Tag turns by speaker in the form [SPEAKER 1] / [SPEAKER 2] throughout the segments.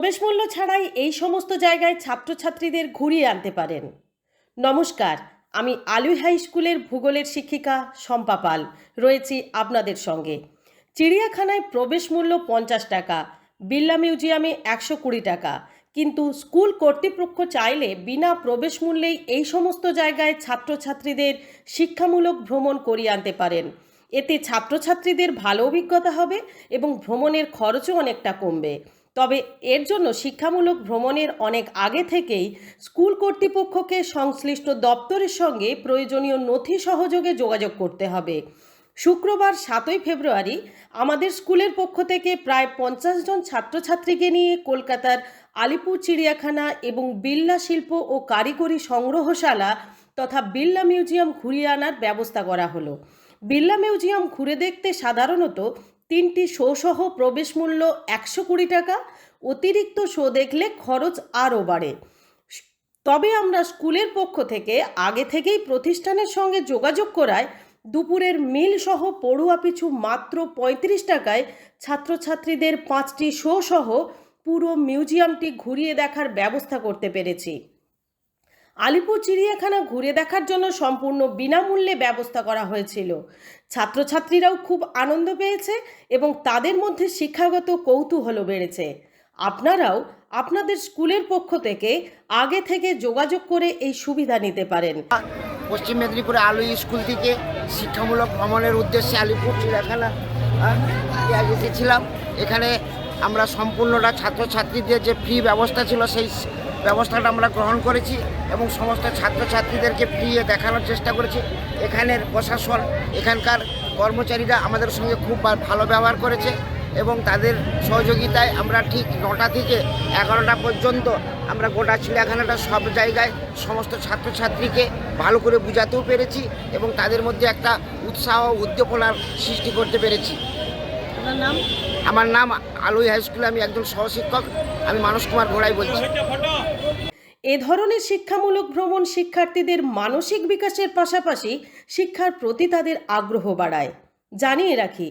[SPEAKER 1] প্রবেশমূল্য ছাড়াই এই সমস্ত জায়গায় ছাত্রছাত্রীদের ঘুরিয়ে আনতে পারেন। নমস্কার, আমি আলুই হাই স্কুলের ভূগোলের শিক্ষিকা শম্পা পাল। রয়েছি আপনাদের সঙ্গে। চিড়িয়াখানায় প্রবেশ মূল্য পঞ্চাশ টাকা বিড়লা মিউজিয়ামে একশো কুড়ি টাকা। কিন্তু স্কুল কর্তৃপক্ষ চাইলে বিনা প্রবেশ মূল্যেই এই সমস্ত জায়গায় ছাত্রছাত্রীদের শিক্ষামূলক ভ্রমণ করিয়ে আনতে পারেন। এতে ছাত্রছাত্রীদের ভালো অভিজ্ঞতা হবে এবং ভ্রমণের খরচও অনেকটা কমবে। তবে এর জন্য শিক্ষামূলক ভ্রমণের অনেক আগে থেকেই স্কুল কর্তৃপক্ষকে সংশ্লিষ্ট দপ্তরের সঙ্গে প্রয়োজনীয় নথি সহযোগে যোগাযোগ করতে হবে। শুক্রবার সাতই ফেব্রুয়ারি আমাদের স্কুলের পক্ষ থেকে প্রায় পঞ্চাশ জন ছাত্রছাত্রীকে নিয়ে কলকাতার আলিপুর চিড়িয়াখানা এবং বিড়লা শিল্প ও কারিগরি সংগ্রহশালা তথা বিড়লা মিউজিয়াম ঘুরিয়ে আনার ব্যবস্থা করা হলো। বিড়লা মিউজিয়াম ঘুরে দেখতে সাধারণত তিনটি শো সহ প্রবেশ মূল্য একশো কুড়ি টাকা, অতিরিক্ত শো দেখলে খরচ আরও বাড়ে। তবে আমরা স্কুলের পক্ষ থেকে আগে থেকেই প্রতিষ্ঠানের সঙ্গে যোগাযোগ করায় দুপুরের মিল সহ পড়ুয়া পিছু মাত্র পঁয়ত্রিশ টাকায় ছাত্রছাত্রীদের পাঁচটি শো সহ পুরো মিউজিয়ামটি ঘুরিয়ে দেখার ব্যবস্থা করতে পেরেছি। আলিপুর চিড়িয়াখানা ঘুরে দেখার জন্য সম্পূর্ণ বিনামূল্যে ব্যবস্থা করা হয়েছিল। ছাত্রছাত্রীরাও খুব আনন্দ পেয়েছে এবং তাদের মধ্যে শিক্ষাগত কৌতূহলও বেড়েছে। আপনারাও আপনাদের স্কুলের পক্ষ থেকে আগে থেকে যোগাযোগ করে এই সুবিধা নিতে পারেন।
[SPEAKER 2] পশ্চিম মেদিনীপুরে আলু স্কুল থেকে শিক্ষামূলক ভ্রমণের উদ্দেশ্যে আলিপুর চিড়িয়াখানা এসেছিলাম এখানে আমরা সম্পূর্ণটা ছাত্রছাত্রীদের যে ফ্রি ব্যবস্থা ছিল সেই ব্যবস্থাটা আমরা গ্রহণ করেছি এবং সমস্ত ছাত্রছাত্রীদেরকে ফ্রি দেখানোর চেষ্টা করেছি। এখানের প্রশাসন, এখানকার কর্মচারীরা আমাদের সঙ্গে খুব ভালো ব্যবহার করেছে এবং তাদের সহযোগিতায় আমরা ঠিক নটা থেকে এগারোটা পর্যন্ত আমরা গোটা চিড়িয়াখানাটা সব জায়গায় সমস্ত ছাত্রছাত্রীকে ভালো করে বোঝাতেও পেরেছি এবং তাদের মধ্যে একটা উৎসাহ উদ্দীপনার সৃষ্টি করতে পেরেছি।
[SPEAKER 1] আপনার নাম?
[SPEAKER 2] আমার নাম আলোই হাই স্কুলে আমি একজন সহশিক্ষক আমি মানস কুমার ঘোড়াই বলছি।
[SPEAKER 1] এ ধরনের শিক্ষামূলক ভ্রমণ শিক্ষার্থীদের মানসিক বিকাশের পাশাপাশি শিক্ষার প্রতি তাদের আগ্রহ বাড়ায়। জানিয়ে রাখি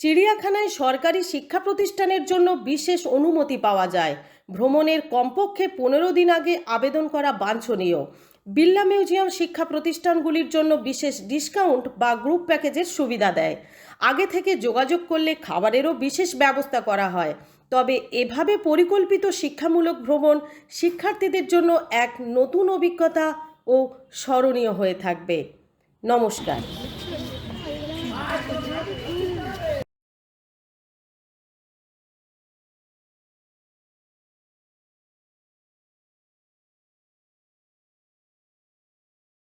[SPEAKER 1] চিড়িয়াখানায় সরকারি শিক্ষা প্রতিষ্ঠানের জন্য বিশেষ অনুমতি পাওয়া যায়। ভ্রমণের কমপক্ষে পনেরো দিন আগে আবেদন করা বাঞ্ছনীয়। বিড়লা মিউজিয়াম শিক্ষা প্রতিষ্ঠানগুলির জন্য বিশেষ ডিসকাউন্ট বা গ্রুপ প্যাকেজের সুবিধা দেয়। আগে থেকে যোগাযোগ করলে খাবারেরও বিশেষ ব্যবস্থা করা হয়। তবে এভাবে পরিকল্পিত শিক্ষামূলক ভ্রমণ শিক্ষার্থীদের জন্য এক নতুন অভিজ্ঞতা ও স্মরণীয় হয়ে থাকবে। নমস্কার।